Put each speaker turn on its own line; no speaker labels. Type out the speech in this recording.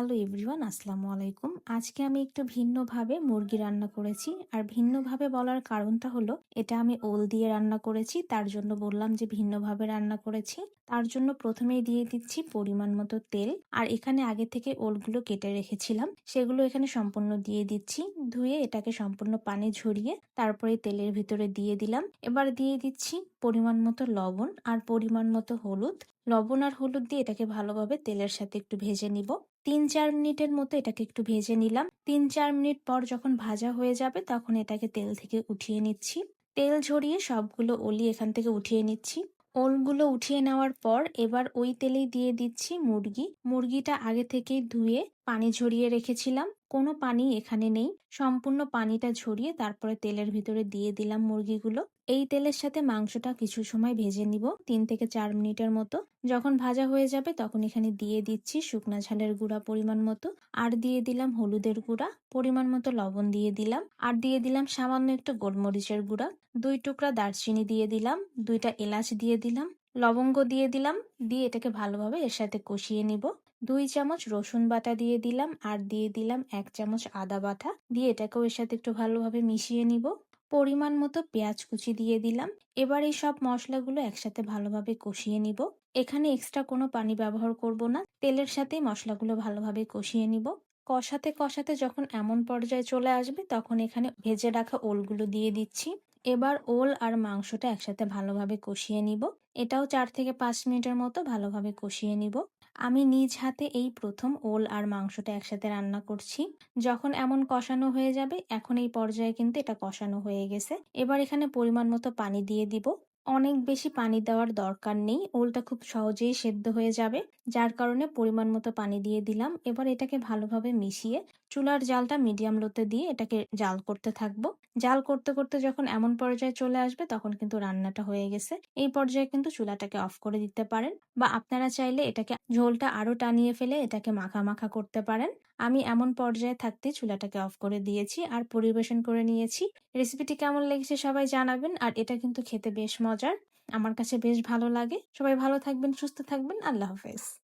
Hello everyone আসসালামু আলাইকুম আজকে আমি একটু ভিন্নভাবে মুরগি রান্না করেছি। আর ভিন্নভাবে বলার কারণটা হলো, এটা আমি ওল দিয়ে রান্না করেছি। তার জন্য বললাম যে ভিন্নভাবে রান্না করেছি। তার জন্য প্রথমেই দিয়ে দিচ্ছি পরিমাণ মতো তেল। আর এখানে আগে থেকে ওলগুলো কেটে রেখেছিলাম। সেগুলো এখানে সম্পূর্ণ দিয়ে দিচ্ছি। ধুয়ে এটাকে সম্পূর্ণ পানি ঝরিয়ে তারপরে তেলের ভিতরে দিয়ে দিলাম। এবার দিয়ে দিচ্ছি পরিমাণ মতো লবণ আর পরিমাণ মতো হলুদ। লবণ আর হলুদ দিয়ে এটাকে ভালোভাবে তেলের সাথে একটু ভেজে নিব। তিন চার মিনিটের মতো এটাকে একটু ভেজে নিলাম। তিন চার মিনিট পর যখন ভাজা হয়ে যাবে তখন এটাকে তেল থেকে উঠিয়ে নিচ্ছি। তেল ঝরিয়ে সবগুলো ওলি এখান থেকে উঠিয়ে নিচ্ছি। ওলগুলো উঠিয়ে নেওয়ার পর এবার ওই তেলেই দিয়ে দিচ্ছি মুরগি। মুরগিটা আগে থেকেই ধুয়ে পানি ঝরিয়ে রেখেছিলাম। কোনো পানি এখানে নেই। সম্পূর্ণ পানিটা ঝরিয়ে তারপরে তেলের ভিতরে দিয়ে দিলাম মুরগিগুলো। এই তেলের সাথে মাংসটা কিছু সময় ভেজে নিব, তিন থেকে চার মিনিটের মতো। যখন ভাজা হয়ে যাবে তখন এখানে দিয়ে দিচ্ছি শুকনা ঝালের গুঁড়া পরিমাণ মতো। আর দিয়ে দিলাম হলুদের গুঁড়া, পরিমাণ মতো লবণ দিয়ে দিলাম। আর দিয়ে দিলাম সামান্য একটু গোলমরিচের গুঁড়া। দুই টুকরা দারচিনি দিয়ে দিলাম, দুইটা এলাচ দিয়ে দিলাম। লবঙ্গ দিয়ে দিলাম, দিয়ে এটাকে ভালোভাবে এর সাথে কষিয়ে নিব। দুই চামচ রসুন বাটা দিয়ে দিলাম আর দিয়ে দিলাম এক চামচ আদা বাটা। দিয়ে এটাকেও এর সাথে একটু ভালোভাবে মিশিয়ে নিব। পরিমাণ মতো পেঁয়াজ কুচি দিয়ে দিলাম। এবার এই সব মশলাগুলো একসাথে ভালোভাবে কষিয়ে নিব। এখানে এক্সট্রা কোনো পানি ব্যবহার করব না। তেলের সাথেই মশলাগুলো ভালোভাবে কষিয়ে নিব। কষাতে কষাতে যখন এমন পর্যায়ে চলে আসবে তখন এখানে ভেজে রাখা ওলগুলো দিয়ে দিচ্ছি। এবার ওল আর মাংসটা একসাথে ভালোভাবে কষিয়ে নিব। এটাও চার থেকে পাঁচ মিনিটের মতো ভালোভাবে কষিয়ে নিব। আমি নিজ হাতে এই প্রথম ওল আর মাংসটা একসাথে রান্না করছি। যখন এমন কষানো হয়ে যাবে, এখন এই পর্যায়ে কিন্তু এটা কষানো হয়ে গেছে। এবার এখানে পরিমাণ মতো পানি দিয়ে দিব। অনেক বেশি পানি দেওয়ার দরকার নেই। ওলটা খুব সহজেই সেদ্ধ হয়ে যাবে। যার কারণে পরিমাণ মতো পানি দিয়ে দিলাম। এবার এটাকে ভালোভাবে মিশিয়ে চুলার জালটা মিডিয়াম লোতে দিয়ে এটাকে জাল করতে থাকব। জাল করতে করতে যখন এমন পর্যায়ে চলে আসবে তখন কিন্তু রান্নাটা হয়ে গেছে। এই পর্যায়ে কিন্তু চুলাটাকে অফ করে দিতে পারেন বা আপনারা চাইলে এটাকে ঝোলটা আরও টানিয়ে ফেলে এটাকে মাখা মাখা করতে পারেন। আমি এমন পর্যায়ে থাকতে চুলাটাকে অফ করে দিয়েছি আর পরিবেশন করে নিয়েছি। রেসিপিটি কেমন লেগেছে সবাই জানাবেন। আর এটা কিন্তু খেতে বেশ মজার। আমার কাছে বেশ ভালো লাগে। সবাই ভালো থাকবেন সুস্থ থাকবেন। আল্লাহ হাফেজ।